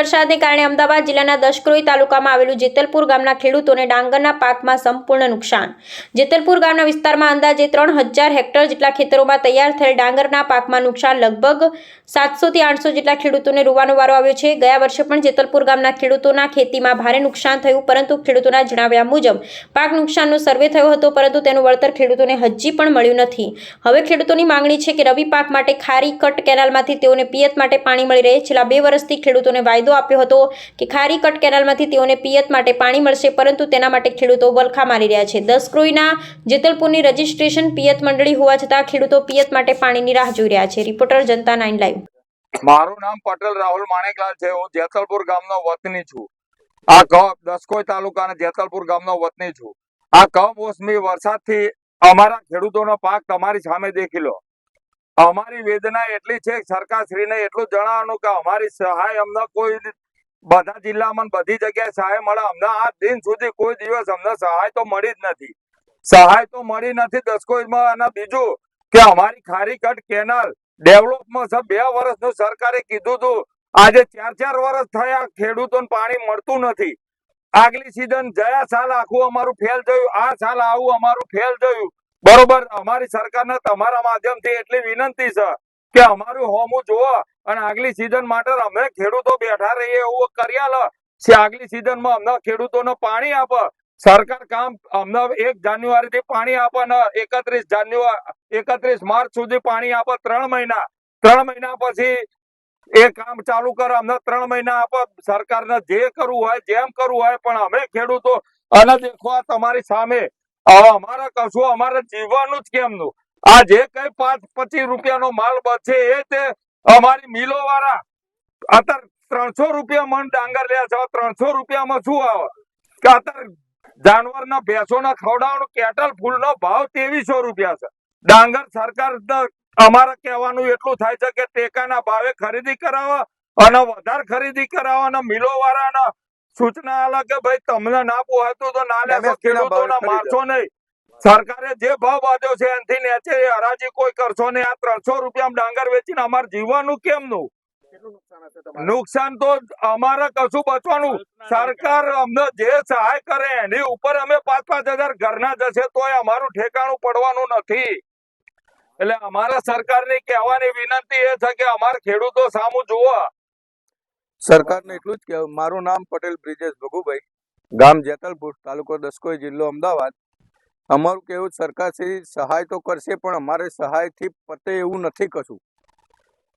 વરસાદને કારણે અમદાવાદ જિલ્લાના દશક્રોઈ તાલુકામાં આવેલું જેતલપુર ગામના ખેડૂતોને ડાંગરના પાકમાં સંપૂર્ણ નુકસાન. જેતલપુર ગામના વિસ્તારમાં અંદાજે ત્રણ હજાર હેક્ટર જેટલા ખેતરોમાં તૈયાર થયેલ ડાંગરના પાકમાં નુકસાન લગભગ સાતસોથી આઠસો જેટલા ખેડૂતોને રોવાનો વારો આવ્યો છે. ગયા વર્ષે પણ જેતલપુર ગામના ખેડૂતોના ખેતીમાં ભારે નુકસાન થયું, પરંતુ ખેડૂતોના જણાવ્યા મુજબ, પાક નુકસાનનો સર્વે થયો હતો, પરંતુ તેનું વળતર ખેડૂતોને હજી પણ મળ્યું નથી. હવે ખેડૂતોની માંગણી છે કે રવિ પાક માટે ખારી કટ કેનાલમાંથી તેઓને પિયત માટે પાણી મળી રહે. છેલ્લા બે વર્ષથી ખેડૂતોને વાયદો આપ્યો હતો કે ખારી કટ કેનાલમાંથી તેઓને પિયત માટે પાણી મળશે, પરંતુ તેના માટે ખેડૂતો વલખા મારી રહ્યા છે. દસ ક્રોઈના જેતલપુરની રજીસ્ટ્રેશન પિયત મંડળી હોવા છતાં ખેડૂતો પિયત માટે પાણીની રાહ જોઈ રહ્યા છે. Reporter Janata nine live. મારું નામ પટેલ રાહુલ માણેકલાલ છે. હું જેતલપુર ગામનો વતની છું. આ ક દસકોઈ તાલુકાના જેતલપુર ગામનો વતની છું. આ કમોસમી વરસાદથી અમારા ખેડૂતોનો પાક તમારી સામે દેખી લો. અમારી વેદના એટલી છે, સરકારશ્રીને એટલું જણાવવાનું કે અમારી સહાય અમને કોઈ બધા જિલ્લામાં બધી જગ્યાએ સહાય મળે. અમને આ દિન સુધી કોઈ દિવસ અમને સહાય તો મળી જ નથી. સહાય તો મળી નથી દસકોઈમાં અને બીજું કે અમારી ખારીકટ કેનાલ ડેવલપમાં છે બે વર્ષનું સરકારે કીધું હતું. આજે ચાર ચાર વર્ષ થયા, ખેડૂતોને પાણી મળતું નથી. આગલી સીઝન ગયા સાલ આખું અમારું ફેલ થયું. આ સાલ આવું અમારું ફેલ થયું. બરોબર, અમારી સરકારને તમારા માધ્યમથી એટલી વિનંતી છે કે અમારું હોમું જોવો અને આગલી સીઝન માટે અમે ખેડૂતો બેઠા રહીએ એવું કર્યા આલે આગલી સીઝનમાં અમને ખેડૂતોને પાણી આપે. સરકાર કામ અમને એક જાન્યુઆરી પાણી આપે ને એકત્રીસ જાન્યુઆરી એકત્રીસ માર્ચ સુધી પાણી આપે ત્રણ મહિના. ત્રણ મહિના પછી એ કામ ચાલુ કરે, અમને ત્રણ મહિના આપે. સરકારને જે કરવું હોય, જેમ કરવું હોય, પણ અમે ખેડૂતો અને દેખો તમારી સામે અમારે કશું, અમારે જીવવાનું જ કેમનું? આ જે કઈ પાંચ, પચીસ રૂપિયાનો માલ બચે એ તે અમારી મિલો વાળા અત્યારે ત્રણસો રૂપિયા મન ડાંગર લે છે ત્રણસો રૂપિયામાં શું આવે? કે અત્યારે જાનવરના ભેંસોના ખવડાવવાનું કેટલ ફૂલનો ભાવ ત્રેવીસો રૂપિયા છે. ડાંગર સરકાર અમારે કહેવાનું એટલું થાય છે કે ટેકાના ભાવે ખરીદી કરાવવા અને વધારે ખરીદી કરાવો અને મિલો વાળાને સૂચના આલા કે ભાઈ તમને ના પોહાતું તો ના લેશો ખેડૂતોના. મારશો નહીં. સરકારે જે ભાવ બાંધ્યો છે એનાથી નેચે હરાજી કોઈ કરશો નહીં. આ ત્રણસો રૂપિયા ડાંગર વેચીને અમારે જીવવાનું કેમનું? નુકસાન તો અમારે કશું બચવાનું. સરકાર અમને જે સહાય કરે એની ઉપર અમે પાંચ પાંચ હજાર ઘરના જશે તોય અમારું ઠેકાણું પડવાનું નથી. એટલે અમારા સરકારની કહેવાની વિનંતી એ છે કે અમારા ખેડૂતો સામું જુઓ. સરકારને એટલું જ કહેવું, મારું નામ પટેલ બ્રિજેશ ભગુભાઈ, ગામ જેતલપુર, તાલુકો દસકોઈ જિલ્લો, અમદાવાદ. અમારું કેવું સરકાર શ્રી સહાય તો કરશે, પણ અમારે સહાયથી પતે એવું નથી કશું.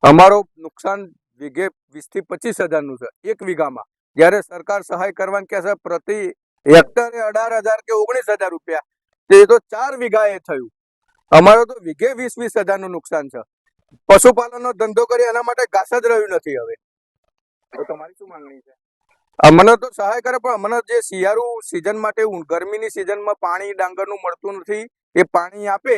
અમારો નુકસાન વીઘે વીસથી પચીસ હજારનું છે, એક વીઘામાં. જ્યારે સરકાર સહાય કરવાની કહે છે, પ્રતિ હેક્ટરે અઢાર હજાર કે ઓગણીસ હજાર રૂપિયા. તે તો ચાર વીઘાએ થયું. અમારો તો વીઘે વીસ વીસ હજારનું નુકસાન છે. પશુપાલનનો ધંધો કરી એના માટે ઘાસ જ રહ્યું નથી હવે. તો તમારી શું માંગણી છે? અમને તો સહાય કરે પણ અમને જે શિયાળુ સિઝન માટે ગરમીની સિઝનમાં પાણી ડાંગરનું મળતું નથી એ પાણી આપે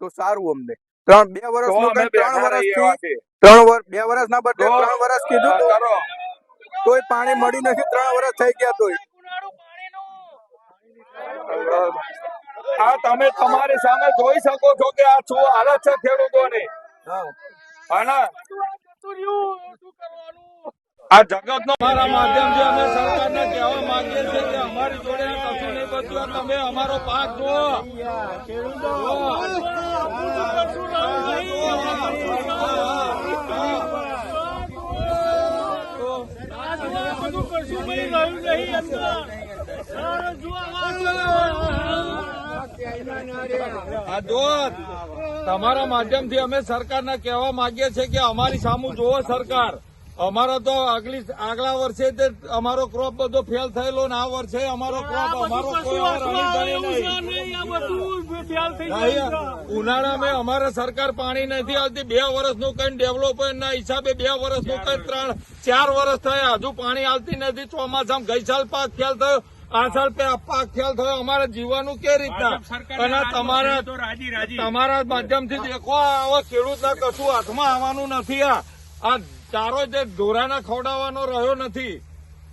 તો સારું અમને. ત્રણ બે કંઈ ત્રણ વર્ષ વર્ષથી ત્રણ વર્ષ બે વર્ષના બદલે તો ત્રણ વર્ષ કીધું હા, તો. તોય પાણી મળી નથી ત્રણ વર્ષ થઈ ગયા તોય. આ તમે તમારી સામે જોઈ શકો છો કે આ શું હાલત છે ખેડૂતોની. અને આ જગત નો મારા માધ્યમથી અમે સરકારને કહેવા માંગીએ છીએ કે અમારી જોડે કશું નહીં બચ્યું તમે અમારો પાક જુઓ, તમારા માધ્યમથી અમે સરકારને કહેવા માંગીએ છીએ કે અમારી સામુ જુઓ સરકાર. અમારો તો આગલી આગલા વર્ષે તે અમારો ક્રોપ બધો ફેલ થયેલો ને આ વર્ષે અમારો ક્રોપ અમારો ઉનાળામાં અમારે સરકાર પાણી નથી આવતી. બે વર્ષનું કઈ ડેવલપમેન્ટના હિસાબે બે વર્ષનું કઈ ત્રણ ચાર વર્ષ થયા. હજુ પાણી આવતી નથી. ચોમાસામાં ગઈ સાલ પાક ફેલ થયો. આ સાલ પે- પાક ફેલ થયો. અમારે જીવવાનું કે રીતના? અને તમારા તમારા માધ્યમથી દેખો આવા ખેડૂતના કશું હાથમાં આવવાનું નથી આ. આ ચારો જે દોરાના ખવડાવવાનો રહ્યો નથી